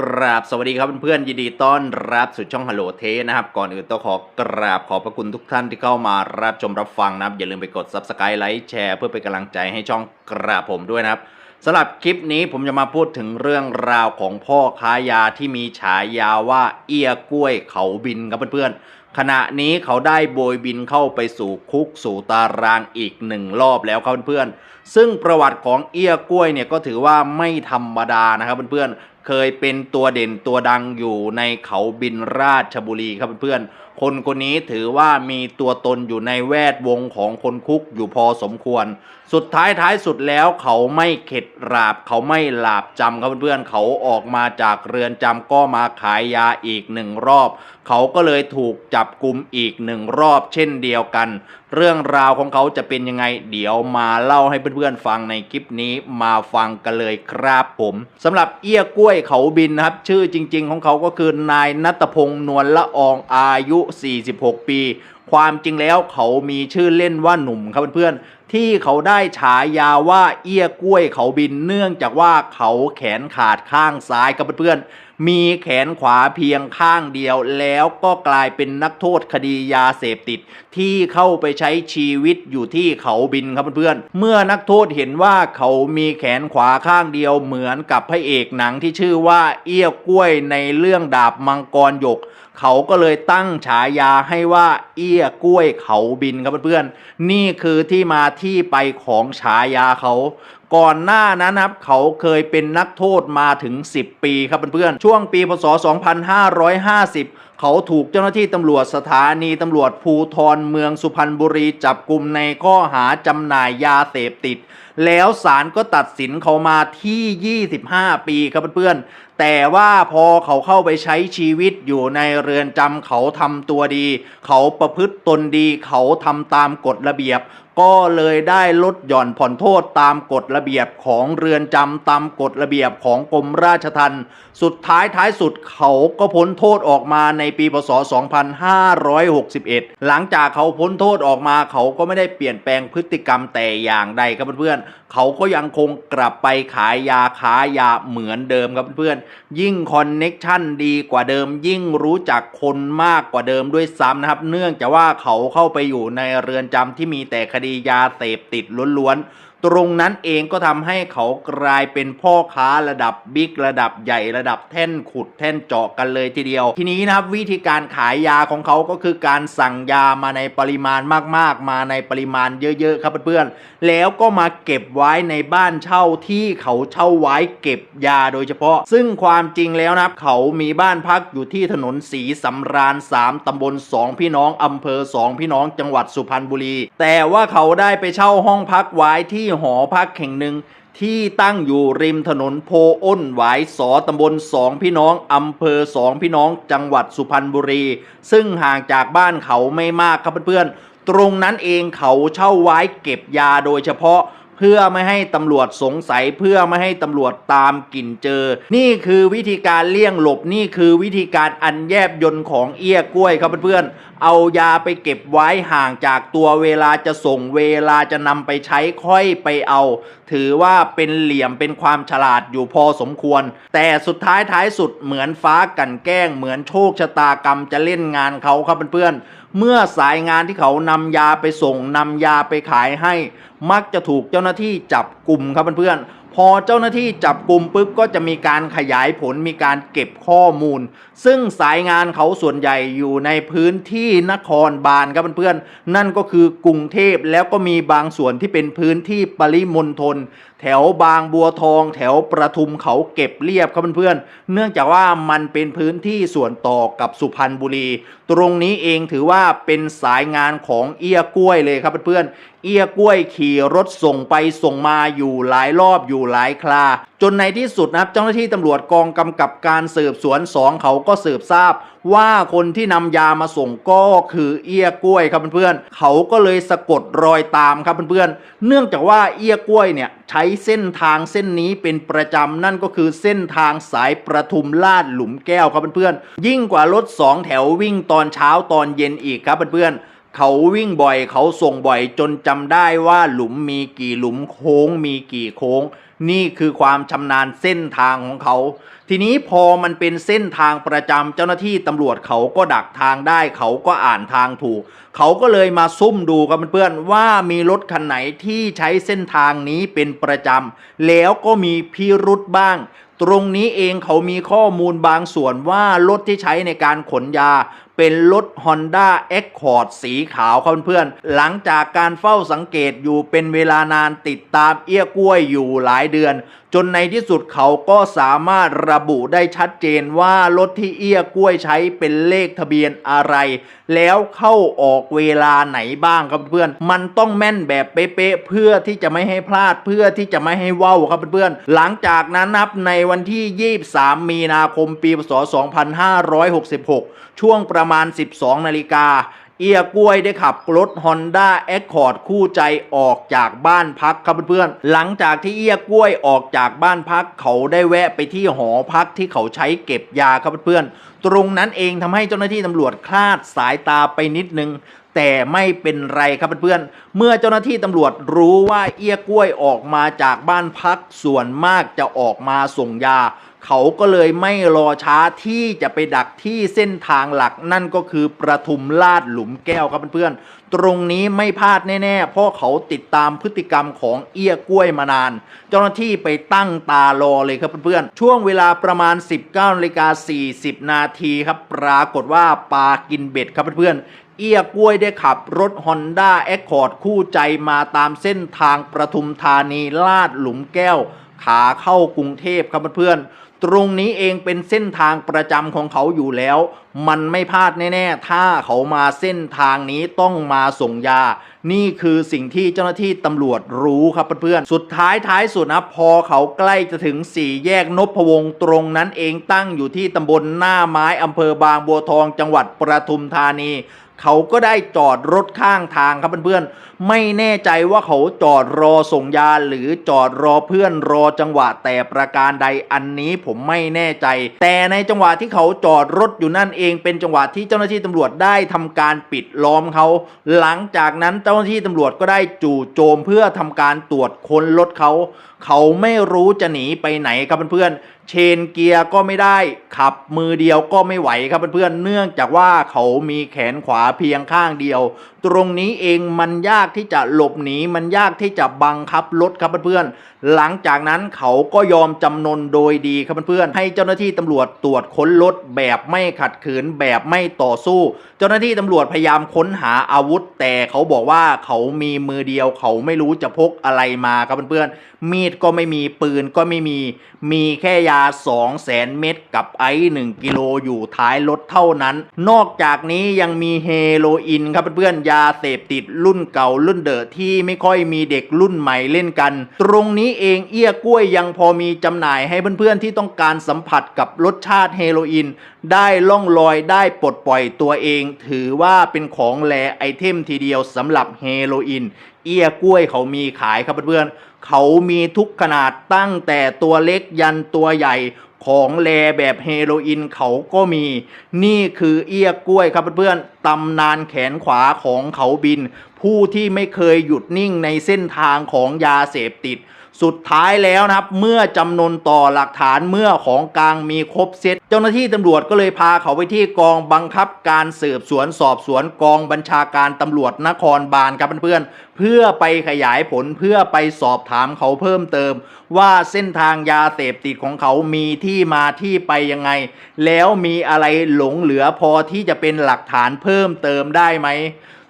กราบสวัสดีครับเพื่อนๆยินดีต้อนรับสู่ช่องฮัลโหลเทนะครับ ก่อนอื่นต้องขอกราบขอบพระคุณทุกท่านที่เข้ามารับชมรับฟังนะครับ อย่าลืมไปกด Subscribe ไลค์แชร์เพื่อเป็นกำลังใจให้ช่องกราบผมด้วยนะครับสำหรับคลิปนี้ผมจะมาพูดถึงเรื่องราวของพ่อค้ายาที่มีฉายาว่าเอี้ยกล้วยเขาบินครับเพื่อนๆขณะนี้เขาได้โบยบินเข้าไปสู่คุกสู่ตารางอีกหนึ่งรอบแล้วครับเพื่อนๆซึ่งประวัติของเอี้ยกล้วยเนี่ยก็ถือว่าไม่ธรรมดานะครับเพื่อนๆ เคยเป็นตัวเด่นตัวดังอยู่ในเขาบินราชบุรีครับเพื่อนคนคนนี้ถือว่ามีตัวตนอยู่ในแวดวงของคนคุกอยู่พอสมควร สุดท้ายท้ายสุดแล้วเขาไม่เข็ดหลาบ เขาไม่หลาบจำครับเพื่อนๆเขาออกมาจากเรือนจำก็มาขายยาอีกหนึ่งรอบ เขาก็เลยถูกจับกลุ่มอีกหนึ่งรอบ เช่นเดียวกัน เรื่องราวของเขาจะเป็นยังไง เดี๋ยวมาเล่าให้เพื่อนๆฟังในคลิปนี้มาฟังกันเลยครับผมสำหรับเอี้ยกล้วยเขาบินนะครับ ชื่อจริง ๆ ของเขาก็คือนายนัตพงษ์นวลละอองอายุ46 ปี ความจริงแล้วเขามีชื่อเล่นว่าหนุ่มครับเพื่อนๆ ที่เขาได้ฉายาว่าเอี้ยกล้วยเขาบินเนื่องจากว่าเขาแขนขาดข้างซ้ายครับเพื่อนๆ มีแขนขวาเพียงข้างเดียวแล้วก็กลายเป็นนักโทษคดียาเสพติด ที่เข้าไปใช้ชีวิตอยู่ที่เขาบินครับเพื่อนๆ เมื่อนักโทษเห็นว่าเขามีแขนขวาข้างเดียวเหมือนกับพระเอกหนังที่ชื่อว่าเอี้ยกล้วยในเรื่องดาบมังกรหยก เขาก็เลยตั้งฉายาให้ว่าเอี้ยกล้วยเขาบินครับเพื่อนๆ นี่คือที่มาที่ไปของฉายาเขา ก่อนหน้านั้นครับเขาเคยเป็นนักโทษมาถึง 10 ปีครับเพื่อนๆ ช่วงปีพศ 2550เขาถูกเจ้าหน้าที่ตำรวจสถานีตำรวจภูทรเมืองสุพรรณบุรีจับกลุ่มในข้อหาจำหน่ายยาเสพติดแล้วศาลก็ตัดสินเขามาที่ 25 ปีครับเพื่อนๆ แต่ว่าพอเขาเข้าไปใช้ชีวิตอยู่ในเรือนจำเขาทำตัวดี เขาประพฤติตนดี เขาทำตามกฎระเบียบ ก็เลยได้ลดหย่อนผ่อนโทษตามกฎระเบียบของเรือนจำตามกฎระเบียบของกรมราชทัณฑ์สุดท้ายท้ายสุดเขาก็พ้นโทษออกมาในปีพศ 2561 หลังจากเขาพ้นโทษออกมาเขาก็ไม่ได้เปลี่ยนแปลงพฤติกรรมแต่อย่างใดครับเพื่อนเขาก็ยังคงกลับไปขายยาขายยาเหมือนเดิมครับเพื่อนยิ่งคอนเน็กชันดีกว่าเดิม ยิ่งรู้จักคนมากกว่าเดิมด้วยซ้ำนะครับ เนื่องจากว่าเขาเข้าไปอยู่ในเรือนจำที่มีแต่คดียาเสพติดล้วนๆ ตรงนั้นเองก็ทำให้เขากลายเป็นพ่อค้าระดับบิ๊กระดับใหญ่ระดับแท่นขุดแท่นเจาะกันเลยทีเดียว ทีนี้นะครับวิธีการขายยาของเขาก็คือการสั่งยามาในปริมาณมากๆ มาในปริมาณเยอะๆครับเพื่อนๆแล้วก็มาเก็บไว้ในบ้านเช่าที่เขาเช่าไว้เก็บยาโดยเฉพาะ ซึ่งความจริงแล้วนะครับเขามีบ้านพักอยู่ที่ถนนสีสำราญ 3 ตำบล 2 พี่น้องอำเภอ 2 พี่น้องจังหวัดสุพรรณบุรี แต่ว่าเขาได้ไปเช่าห้องพักไว้ที่หอพักแห่งหนึ่งที่ตั้งอยู่ริมถนนโพอ้นหวายสอตำบลสองพี่น้องอำเภอสองพี่น้องจังหวัดสุพรรณบุรี ซึ่งห่างจากบ้านเขาไม่มากครับเพื่อนๆ ตรงนั้นเองเขาเช่าไว้เก็บยาโดยเฉพาะ เพื่อไม่ให้ตำรวจสงสัยเพื่อไม่ให้ตำรวจตามกลิ่นเจอ นี่คือวิธีการเลี่ยงหลบนี่คือวิธีการอันแยบยนของเอี้ยกล้วยครับเพื่อนๆเอายาไปเก็บไว้ห่างจากตัวเวลาจะส่งเวลาจะนำไปใช้ค่อยไปเอา ถือว่าเป็นเหลี่ยมเป็นความฉลาดอยู่พอสมควร แต่สุดท้ายท้ายสุดเหมือนฟ้ากันแกล้ง เหมือนโชคชะตากรรมจะเล่นงานเขาครับเพื่อนๆเมื่อสายงานที่เขานำยาไปส่งนำยาไปขายให้ มักจะถูกเจ้าหน้าที่จับกลุ่มครับเพื่อนๆ พอเจ้าหน้าที่จับกลุ่มปุ๊บก็จะมีการขยายผลมีการเก็บข้อมูล ซึ่งสายงานเขาส่วนใหญ่อยู่ในพื้นที่นครบาลครับเพื่อนๆนั่นก็คือกรุงเทพแล้วก็มีบางส่วนที่เป็นพื้นที่ปริมณฑลแถวบางบัวทอง แถวประทุมเขาเก็บเรียบครับเพื่อนๆเนื่องจากว่ามันเป็นพื้นที่ส่วนต่อกับสุพรรณบุรี ตรงนี้เองถือว่าเป็นสายงานของเอี้ยกล้วยเลยครับเพื่อนๆเอี้ยกล้วยขี่รถส่งไปส่งมาอยู่หลายรอบอยู่หลายครา จนในที่สุดนะครับเจ้าหน้าที่ตำรวจกองกำกับการสืบสวนสองเขาก็สืบทราบ ว่าคนที่นำยามาส่งก็คือเอี้ยกล้วยครับเพื่อนๆเขาก็เลยสะกดรอยตามครับเพื่อนๆเนื่องจากว่าเอี้ยกล้วยเนี่ยใช้เส้นทางเส้นนี้เป็นประจำนั่นก็คือเส้นทางสายประทุมลาดหลุมแก้วครับเพื่อนๆยิ่งกว่ารถสองแถววิ่งตอนเช้าตอนเย็นอีกครับเพื่อนๆเขาวิ่งบ่อยเขาส่งบ่อยจนจำได้ว่าหลุมมีกี่หลุมโค้งมีกี่โค้ง นี่คือความชำนาญเส้นทางของเขา ทีนี้พอมันเป็นเส้นทางประจำเจ้าหน้าที่ตำรวจเขาก็ดักทางได้ เขาก็อ่านทางถูก เขาก็เลยมาซุ่มดูครับเพื่อนๆว่ามีรถคันไหนที่ใช้เส้นทางนี้เป็นประจำแล้วก็มีพิรุษบ้างตรงนี้เองเขามีข้อมูลบางส่วนว่ารถที่ใช้ในการขนยา เป็นรถ Honda Accord สีขาวครับเพื่อนๆหลังจากการเฝ้าสังเกตอยู่เป็นเวลานานติดตามเอี้ยกล้วยอยู่หลายเดือน จนในที่สุดเขาก็สามารถระบุได้ชัดเจนว่ารถที่เอี้ยกล้วยใช้เป็นเลขทะเบียนอะไร แล้วเข้าออกเวลาไหนบ้างครับเพื่อนมันต้องแม่นแบบเป๊ะๆเพื่อที่จะไม่ให้พลาดเพื่อที่จะไม่ให้เว้าครับเพื่อนๆหลังจากนั้นนับในวันที่ 23 มีนาคมปีพศ2566 ช่วงประมาณ 12 นาฬิกา เอียกล้วยได้ขับรถ Honda Accord คู่ใจออกจากบ้านพักครับเพื่อนๆ หลังจากที่เอียกล้วยออกจากบ้านพักเขาได้แวะไปที่หอพักที่เขาใช้เก็บยาครับเพื่อนๆ ตรงนั้นเองทำให้เจ้าหน้าที่ตำรวจคลาดสายตาไปนิดนึงแต่ไม่เป็นไรครับเพื่อนๆ เมื่อเจ้าหน้าที่ตำรวจรู้ว่าเอี้ยกล้วยออกมาจากบ้านพักส่วนมากจะออกมาส่งยา เขาก็เลยไม่รอช้าที่จะไปดักที่เส้นทางหลักนั่นก็คือประทุมลาดหลุมแก้วครับเพื่อนๆ ตรงนี้ไม่พลาดแน่ๆ เพราะเขาติดตามพฤติกรรมของเอี้ยกล้วยมานาน เจ้าหน้าที่ไปตั้งตารอเลยครับเพื่อนๆ ช่วงเวลาประมาณ 19นาฬิกา40 นาทีครับ ปรากฏว่าปลากินเบ็ดครับเพื่อนๆเอี้ยกล้วยได้ขับรถ Honda Accord คู่ใจมาตามเส้นทางประทุมธานีลาดหลุมแก้ว ขาเข้ากรุงเทพครับเพื่อนๆ ตรงนี้เองเป็นเส้นทางประจำของเขาอยู่แล้ว มันไม่พลาดแน่ ๆ ถ้าเขามาเส้นทางนี้ต้องมาส่งยา นี่คือสิ่งที่เจ้าหน้าที่ตำรวจรู้ครับเพื่อนๆ สุดท้ายท้ายสุดนะพอเขาใกล้จะถึงสี่แยกนพวงตรงนั้นเองตั้งอยู่ที่ตำบลหน้าไม้อำเภอบางบัวทองจังหวัดประทุมธานี เขาก็ได้จอดรถข้างทางครับเพื่อนๆ ไม่แน่ใจว่าเขาจอดรอส่งยาหรือจอดรอเพื่อนรอจังหวะแต่ประการใดอันนี้ผมไม่แน่ใจ แต่ในจังหวะที่เขาจอดรถอยู่นั่นเอง เป็นจังหวะที่เจ้าหน้าที่ตำรวจได้ทำการปิดล้อมเขา หลังจากนั้นเจ้าหน้าที่ตำรวจก็ได้จู่โจมเพื่อทำการตรวจค้นรถเขา เขาไม่รู้จะหนีไปไหนครับเพื่อนๆเชนเกียร์ก็ไม่ได้ขับมือเดียวก็ไม่ไหวครับเพื่อนๆเนื่องจากว่าเขามีแขนขวาเพียงข้างเดียวตรงนี้เองมันยากที่จะหลบหนีมันยากที่จะบังคับรถครับเพื่อนๆหลังจากนั้นเขาก็ยอมจำนนโดยดีครับเพื่อนๆให้เจ้าหน้าที่ตำรวจตรวจค้นรถแบบไม่ขัดขืนแบบไม่ต่อสู้ เจ้าหน้าที่ตำรวจพยายามค้นหาอาวุธ แต่เขาบอกว่าเขามีมือเดียว เขาไม่รู้จะพกอะไรมาครับเพื่อนๆมีดก็ไม่มีปืนก็ไม่มี มีแค่ยา 2 0 0แสนเม็ดกับไอซ์1กิโลอยู่ท้ายรถเท่านั้น นอกจากนี้ยังมีเฮโรอีนครับเพื่อนๆยาเสพติดรุ่นเก่ารุ่นเดอะที่ไม่ค่อยมีเด็กรุ่นใหม่เล่นกัน ตรงนี้เองเอี้ยกล้วยยังพอมีจำหน่ายให้เพื่อนๆที่ต้องการสัมผัสกับรสชาติเฮโรอีนได้ล่องลอยได้ปลดปล่อยตัวเอง ถือว่าเป็นของแลไอเทมทีเดียวสำหรับเฮโรอีนเอี้ยกล้วยเขามีขายครับเพื่อนๆเขามีทุกขนาดตั้งแต่ตัวเล็กยันตัวใหญ่ ของแลแบบเฮโรอีนเขาก็มี นี่คือเอี้ยกล้วยครับเพื่อนๆตำนานแขนขวาของเขาบิน ผู้ที่ไม่เคยหยุดนิ่งในเส้นทางของยาเสพติด สุดท้ายแล้วนะครับ เมื่อจำนวนต่อหลักฐานเมื่อของกลางมีครบเซตเจ้าหน้าที่ตำรวจก็เลยพาเขาไปที่กองบังคับการสืบสวนสอบสวนกองบัญชาการตำรวจนครบาลครับเพื่อนๆเพื่อไปขยายผลเพื่อไปสอบถามเขาเพิ่มเติม ว่าเส้นทางยาเสพติดของเขามีที่มาที่ไปยังไง แล้วมีอะไรหลงเหลือพอที่จะเป็นหลักฐานเพิ่มเติมได้ไหม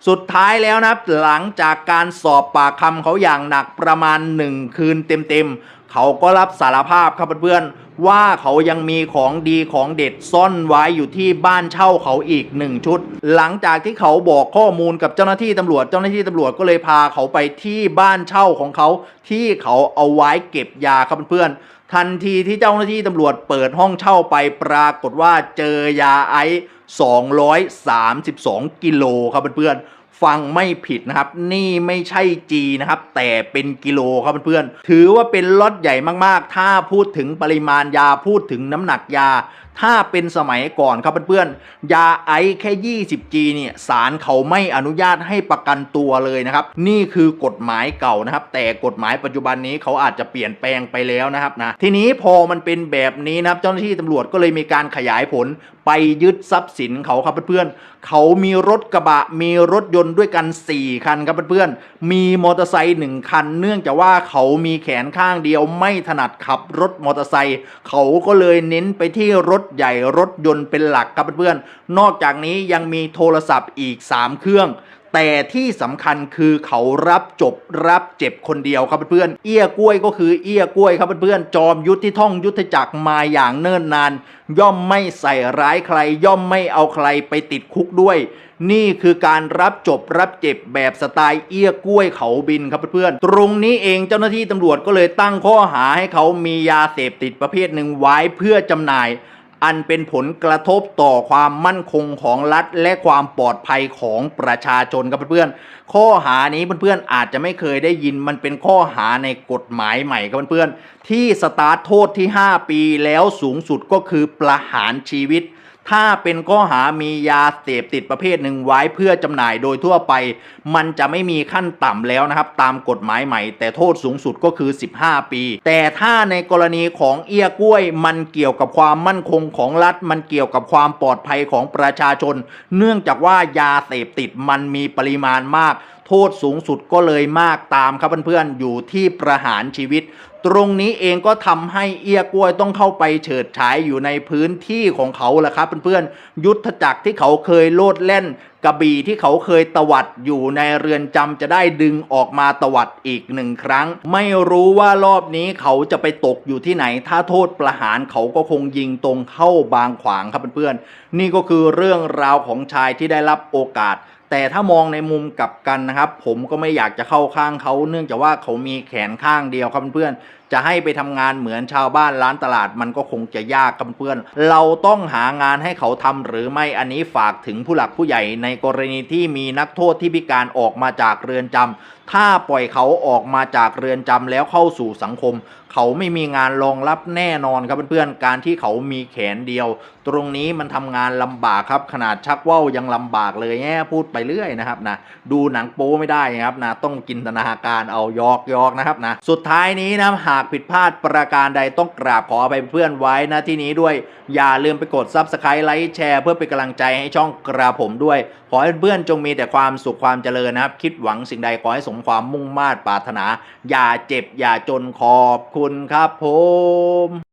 สุดท้ายแล้วนะหลังจากการสอบปากคำเขาอย่างหนักประมาณ 1 คืนเต็มๆ เขาก็รับสารภาพครับเพื่อนๆ ว่าเขายังมีของดีของเด็ดซ่อนไว้อยู่ที่บ้านเช่าเขาอีกหนึ่งชุด หลังจากที่เขาบอกข้อมูลกับเจ้าหน้าที่ตำรวจเจ้าหน้าที่ตำรวจก็เลยพาเขาไปที่บ้านเช่าของเขาที่เขาเอาไว้เก็บยาครับเพื่อนๆ ทันทีที่เจ้าหน้าที่ตำรวจเปิดห้องเช่าไปปรากฏว่าเจอยาไอซ์232 กิโลครับเพื่อนๆ ฟังไม่ผิดนะครับ นี่ไม่ใช่จีนะครับ แต่เป็นกิโลครับเพื่อนๆ ถือว่าเป็นล็อตใหญ่มากๆ ถ้าพูดถึงปริมาณยาพูดถึงน้ำหนักยา ถ้าเป็นสมัยก่อนครับเพื่อนๆ ยาไอซ์แค่ 20G เนี่ยศาลเขาไม่อนุญาตให้ประกันตัวเลยนะครับ นี่คือกฎหมายเก่านะครับ แต่กฎหมายปัจจุบันนี้เขาอาจจะเปลี่ยนแปลงไปแล้วนะครับนะ ทีนี้พอมันเป็นแบบนี้นะครับ เจ้าหน้าที่ตำรวจก็เลยมีการขยายผลไปยึดทรัพย์สินเขาครับเพื่อนๆ เขามีรถกระบะ มีรถยนต์ด้วยกัน 4 คันครับเพื่อนๆ มีมอเตอร์ไซค์หนึ่งคัน เนื่องจากว่าเขามีแขนข้างเดียวไม่ถนัดขับรถมอเตอร์ไซค์ เขาก็เลยเน้นไปที่รถใหญ่รถยนต์เป็นหลักครับเพื่อนๆ นอกจากนี้ยังมีโทรศัพท์อีก 3 เครื่องแต่ที่สำคัญคือเขารับจบรับเจ็บคนเดียวครับเพื่อนเอี้ยกล้วยก็คือเอี้ยกล้วยครับเพื่อนจอมยุทธที่ท่องยุทธจักรมาอย่างเนิ่นนาน ย่อมไม่ใส่ร้ายใคร ย่อมไม่เอาใครไปติดคุกด้วย นี่คือการรับจบรับเจ็บแบบสไตล์เอี้ยกล้วยเขาบินครับเพื่อนตรงนี้เองเจ้าหน้าที่ตำรวจก็เลยตั้งข้อหาให้เขามียาเสพติดประเภทหนึ่งไว้เพื่อจำหน่าย อันเป็นผลกระทบต่อความมั่นคงของรัฐ และความปลอดภัยของประชาชนครับเพื่อนๆข้อหานี้เพื่อนๆอาจจะไม่เคยได้ยินมันเป็นข้อหาในกฎหมายใหม่ครับเพื่อนๆที่สตาร์ทโทษที่ 5 ปีแล้วสูงสุดก็คือประหารชีวิต ถ้าเป็นข้อหามียาเสพติดประเภทหนึ่งไว้เพื่อจำหน่ายโดยทั่วไป มันจะไม่มีขั้นต่ำแล้วนะครับ ตามกฎหมายใหม่ แต่โทษสูงสุดก็คือ 15 ปี แต่ถ้าในกรณีของเอี้ยกล้วย มันเกี่ยวกับความมั่นคงของรัฐ มันเกี่ยวกับความปลอดภัยของประชาชน เนื่องจากว่ายาเสพติดมันมีปริมาณมาก โทษสูงสุดก็เลยมากตามครับเพื่อนๆอยู่ที่ประหารชีวิต ตรงนี้เองก็ทำให้เอี้ยกล้วยต้องเข้าไปเฉิดฉายอยู่ในพื้นที่ของเขาแหละครับเพื่อนๆยุทธจักรที่เขาเคยโลดเล่นกระบี่ที่เขาเคยตวัดอยู่ในเรือนจำจะได้ดึงออกมาตวัดอีกหนึ่งครั้ง ไม่รู้ว่ารอบนี้เขาจะไปตกอยู่ที่ไหน ถ้าโทษประหารเขาก็คงยิงตรงเข้าบางขวางครับเพื่อนๆนี่ก็คือเรื่องราวของชายที่ได้รับโอกาส แต่ถ้ามองในมุมกลับกันนะครับ ผมก็ไม่อยากจะเข้าข้างเขาเนื่องจากว่าเขามีแขนข้างเดียวครับเพื่อน จะให้ไปทำงานเหมือนชาวบ้านร้านตลาดมันก็คงจะยากครับเพื่อน เราต้องหางานให้เขาทำหรือไม่อันนี้ฝากถึงผู้หลักผู้ใหญ่ในกรณีที่มีนักโทษที่พิการออกมาจากเรือนจำถ้าปล่อยเขาออกมาจากเรือนจำแล้วเข้าสู่สังคม เขาไม่มีงานรองรับแน่นอนครับเพื่อนๆการที่เขามีแขนเดียว ตรงนี้มันทำงานลำบากครับขนาดชักว่าวยังลำบากเลยแง่พูดไปเรื่อยนะครับนะดูหนังโป๊ไม่ได้นะครับนะต้องจินตนาการเอายอกยอกนะครับนะสุดท้ายนี้นะหากผิดพลาดประการใดต้องกราบขอไปเพื่อนไว้นะที่นี้ด้วย อย่าลืมไปกด Subscribe ไลค์แชร์เพื่อเป็นกำลังใจให้ช่องกระผมด้วย ขอให้เพื่อนจงมีแต่ความสุขความเจริญนะครับ คิดหวังสิ่งใดขอให้สมความมุ่งมา่ปรารถนา อย่าเจ็บอย่าจนขอบคุณครับผม